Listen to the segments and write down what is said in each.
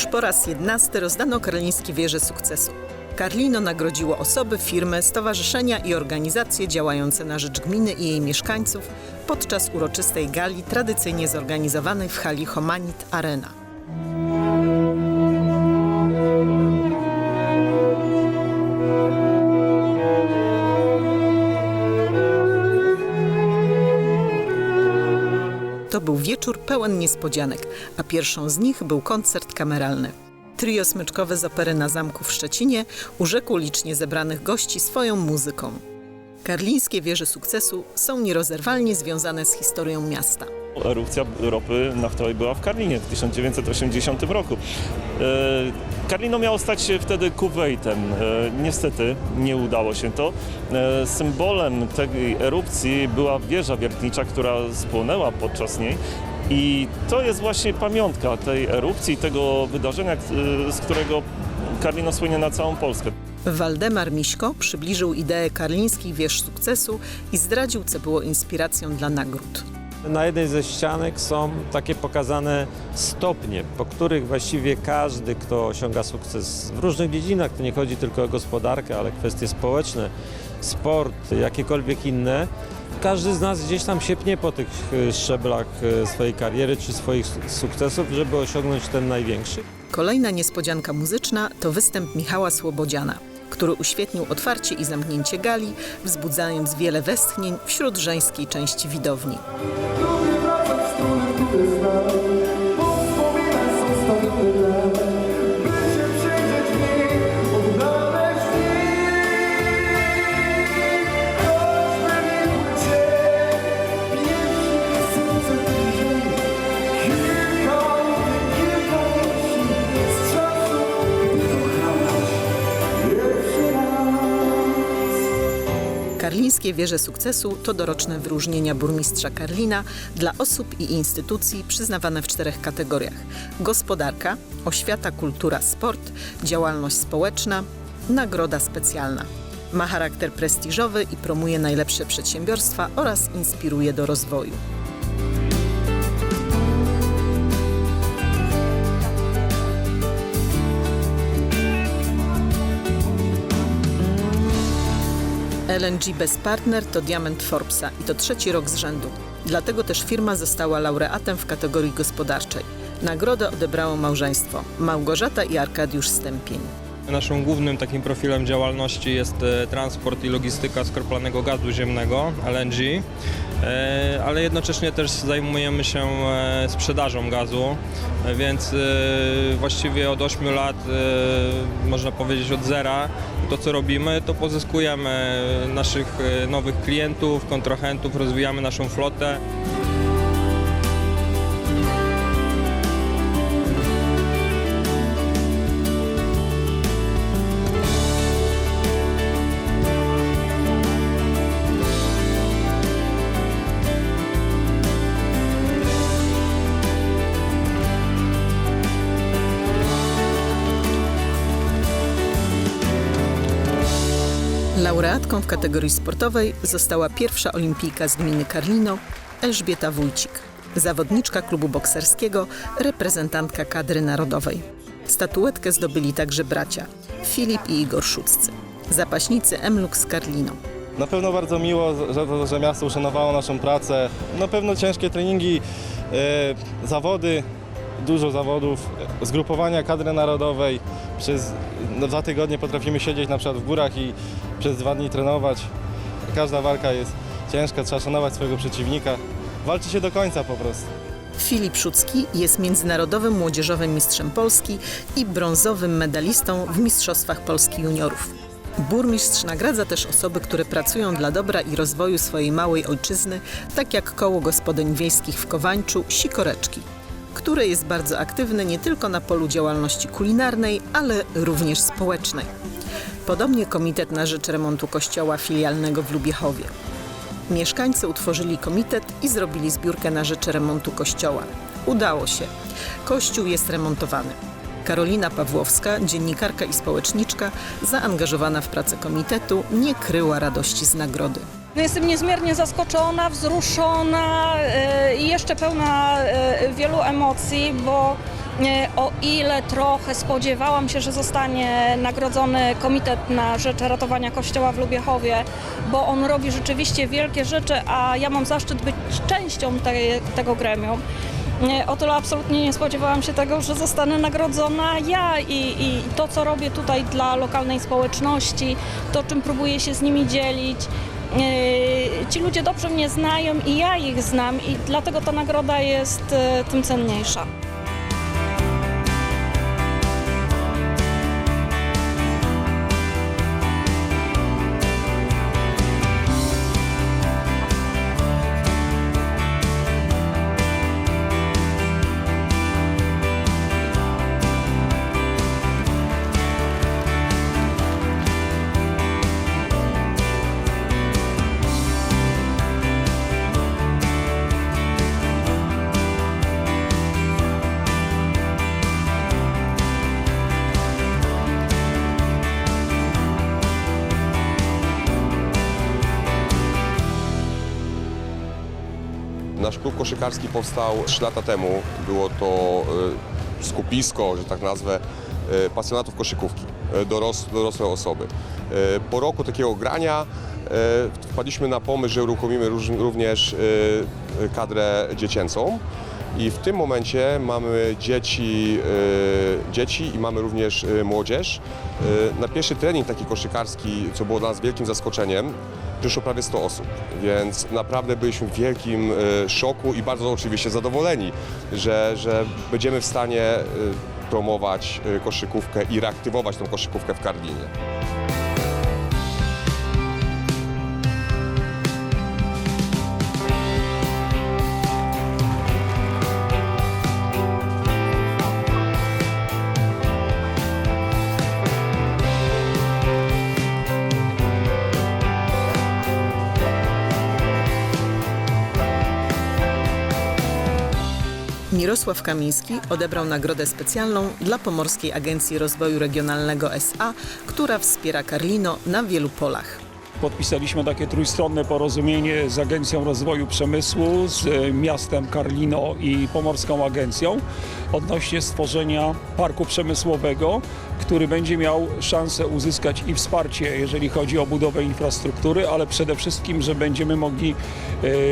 Już po raz jedenasty rozdano Karlińskie Wieże Sukcesu. Karlino nagrodziło osoby, firmy, stowarzyszenia i organizacje działające na rzecz gminy i jej mieszkańców podczas uroczystej gali tradycyjnie zorganizowanej w hali Homanit Arena. To był wieczór pełen niespodzianek, a pierwszą z nich był koncert kameralny. Trio smyczkowe z opery na zamku w Szczecinie urzekło licznie zebranych gości swoją muzyką. Karlińskie wieże sukcesu są nierozerwalnie związane z historią miasta. Erupcja ropy naftowej była w Karlinie w 1980 roku. E, Karlino miało stać się wtedy Kuwejtem. E, Niestety nie udało się to. E, Symbolem tej erupcji była wieża wiertnicza, która spłonęła podczas niej. I to jest właśnie pamiątka tej erupcji, tego wydarzenia, z którego Karlino słynie na całą Polskę. Waldemar Miśko przybliżył ideę karlińskich wież sukcesu i zdradził, co było inspiracją dla nagród. Na jednej ze ścianek są takie pokazane stopnie, po których właściwie każdy, kto osiąga sukces w różnych dziedzinach, to nie chodzi tylko o gospodarkę, ale kwestie społeczne, sport, jakiekolwiek inne, każdy z nas gdzieś tam siepnie po tych y, szczeblach y, swojej kariery czy swoich su- sukcesów, żeby osiągnąć ten największy. Kolejna niespodzianka muzyczna to występ Michała Słobodziana, który uświetnił otwarcie i zamknięcie gali, wzbudzając wiele westchnień wśród żeńskiej części widowni. Karlińskie Wieże Sukcesu to doroczne wyróżnienia burmistrza Karlina dla osób i instytucji przyznawane w czterech kategoriach: gospodarka, oświata, kultura, sport, działalność społeczna, nagroda specjalna. Ma charakter prestiżowy i promuje najlepsze przedsiębiorstwa oraz inspiruje do rozwoju. LNG Best Partner to diament Forbesa i to trzeci rok z rzędu. Dlatego też firma została laureatem w kategorii gospodarczej. Nagrodę odebrało małżeństwo Małgorzata i Arkadiusz Stępień. Naszym głównym takim profilem działalności jest e, transport i logistyka skroplonego gazu ziemnego LNG, e, ale jednocześnie też zajmujemy się e, sprzedażą gazu, więc właściwie od 8 lat, można powiedzieć od zera, to co robimy, to pozyskujemy naszych nowych klientów, kontrahentów, rozwijamy naszą flotę. Laureatką w kategorii sportowej została pierwsza olimpijka z gminy Karlino Elżbieta Wójcik, zawodniczka klubu bokserskiego, reprezentantka kadry narodowej. Statuetkę zdobyli także bracia Filip i Igor Szuccy, zapaśnicy Emlux Karlino. Na pewno bardzo miło, że, że miasto uszanowało naszą pracę. Na pewno ciężkie treningi, e, zawody, dużo zawodów, zgrupowania kadry narodowej. Przez no, dwa tygodnie potrafimy siedzieć na przykład w górach i przez dwa dni trenować. Każda walka jest ciężka, trzeba szanować swojego przeciwnika. Walczy się do końca po prostu. Filip Szucki jest międzynarodowym młodzieżowym mistrzem Polski i brązowym medalistą w Mistrzostwach Polski Juniorów. Burmistrz nagradza też osoby, które pracują dla dobra i rozwoju swojej małej ojczyzny, tak jak Koło Gospodyń Wiejskich w Kowańczu Sikoreczki, które jest bardzo aktywne nie tylko na polu działalności kulinarnej, ale również społecznej. Podobnie Komitet na Rzecz Remontu Kościoła filialnego w Lubiechowie. Mieszkańcy utworzyli komitet i zrobili zbiórkę na rzecz remontu kościoła. Udało się. Kościół jest remontowany. Karolina Pawłowska, dziennikarka i społeczniczka, zaangażowana w pracę komitetu, nie kryła radości z nagrody. No jestem niezmiernie zaskoczona, wzruszona e, i jeszcze pełna e, wielu emocji, bo O ile trochę spodziewałam się, że zostanie nagrodzony Komitet na Rzecz Ratowania Kościoła w Lubiechowie, bo on robi rzeczywiście wielkie rzeczy, a ja mam zaszczyt być częścią tego gremium. Nie, o tyle absolutnie nie spodziewałam się tego, że zostanę nagrodzona ja i, i to, co robię tutaj dla lokalnej społeczności, to, czym próbuję się z nimi dzielić. Yy, Ci ludzie dobrze mnie znają i ja ich znam i dlatego ta nagroda jest e, tym cenniejsza. Nasz klub koszykarski powstał 3 lata temu. Było to e, skupisko, że tak nazwę, e, pasjonatów koszykówki, e, doros, dorosłe osoby. Po roku takiego grania wpadliśmy na pomysł, że uruchomimy również kadrę dziecięcą. I w tym momencie mamy dzieci, e, dzieci i mamy również e, młodzież. E, Na pierwszy trening taki koszykarski, co było dla nas wielkim zaskoczeniem, przyszło prawie 100 osób, więc naprawdę byliśmy w wielkim szoku i bardzo oczywiście zadowoleni, że, że będziemy w stanie promować koszykówkę i reaktywować tą koszykówkę w Karlinie. Mirosław Kamiński odebrał nagrodę specjalną dla Pomorskiej Agencji Rozwoju Regionalnego SA, która wspiera Karlino na wielu polach. Podpisaliśmy takie trójstronne porozumienie z Agencją Rozwoju Przemysłu, z e, miastem Karlino i Pomorską Agencją odnośnie stworzenia parku przemysłowego, który będzie miał szansę uzyskać i wsparcie, jeżeli chodzi o budowę infrastruktury, ale przede wszystkim, że będziemy mogli e,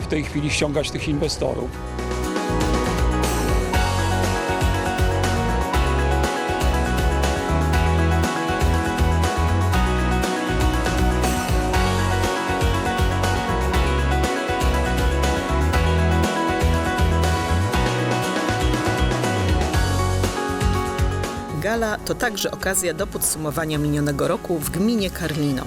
w tej chwili ściągać tych inwestorów. To także okazja do podsumowania minionego roku w gminie Karlino.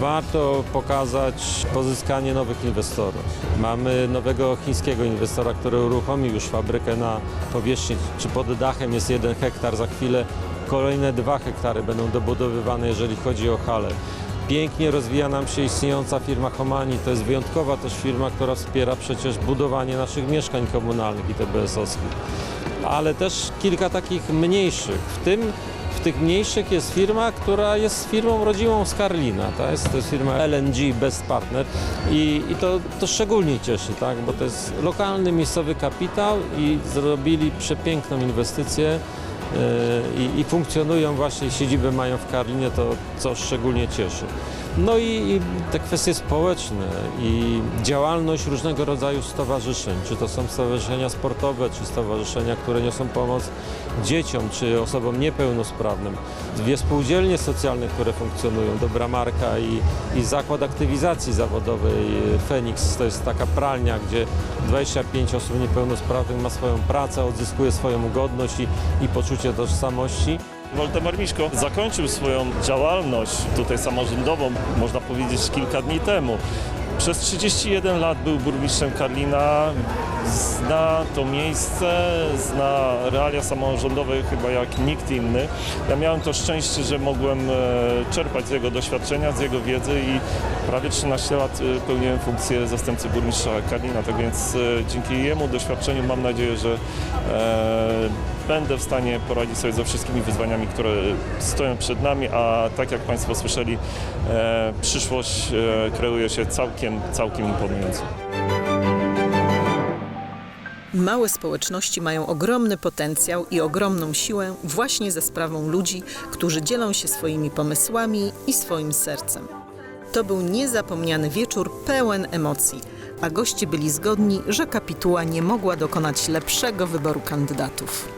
Warto pokazać pozyskanie nowych inwestorów. Mamy nowego chińskiego inwestora, który uruchomił już fabrykę na powierzchni, czy pod dachem jest jeden hektar, za chwilę kolejne dwa hektary będą dobudowywane, jeżeli chodzi o halę. Pięknie rozwija nam się istniejąca firma Homani. To jest wyjątkowa też firma, która wspiera przecież budowanie naszych mieszkań komunalnych i TBS-owskich. Ale też kilka takich mniejszych. W tym w tych mniejszych jest firma, która jest firmą rodzimą z Karlina. To jest, to jest firma LNG Best Partner i, i to, to szczególnie cieszy, tak? bo to jest lokalny, miejscowy kapitał i zrobili przepiękną inwestycję yy, i, i funkcjonują właśnie, siedzibę mają w Karlinie, to co szczególnie cieszy. No i, te kwestie społeczne i działalność różnego rodzaju stowarzyszeń, czy to są stowarzyszenia sportowe, czy stowarzyszenia, które niosą pomoc dzieciom, czy osobom niepełnosprawnym. Dwie spółdzielnie socjalne, które funkcjonują, Dobra Marka i, i Zakład Aktywizacji Zawodowej Feniks, to jest taka pralnia, gdzie 25 osób niepełnosprawnych ma swoją pracę, odzyskuje swoją godność i, i poczucie tożsamości. Waldemar Miszko zakończył swoją działalność tutaj samorządową, można powiedzieć, kilka dni temu. Przez 31 lat był burmistrzem Karlina, zna to miejsce, zna realia samorządowe chyba jak nikt inny. Ja miałem to szczęście, że mogłem e, czerpać z jego doświadczenia, z jego wiedzy i prawie 13 lat e, pełniłem funkcję zastępcy burmistrza Karlina, tak więc e, dzięki jemu doświadczeniu mam nadzieję, że będę w stanie poradzić sobie ze wszystkimi wyzwaniami, które stoją przed nami, a tak jak Państwo słyszeli, e, przyszłość e, kreuje się całkiem, całkiem imponująco. Małe społeczności mają ogromny potencjał i ogromną siłę właśnie ze sprawą ludzi, którzy dzielą się swoimi pomysłami i swoim sercem. To był niezapomniany wieczór pełen emocji, a goście byli zgodni, że kapituła nie mogła dokonać lepszego wyboru kandydatów.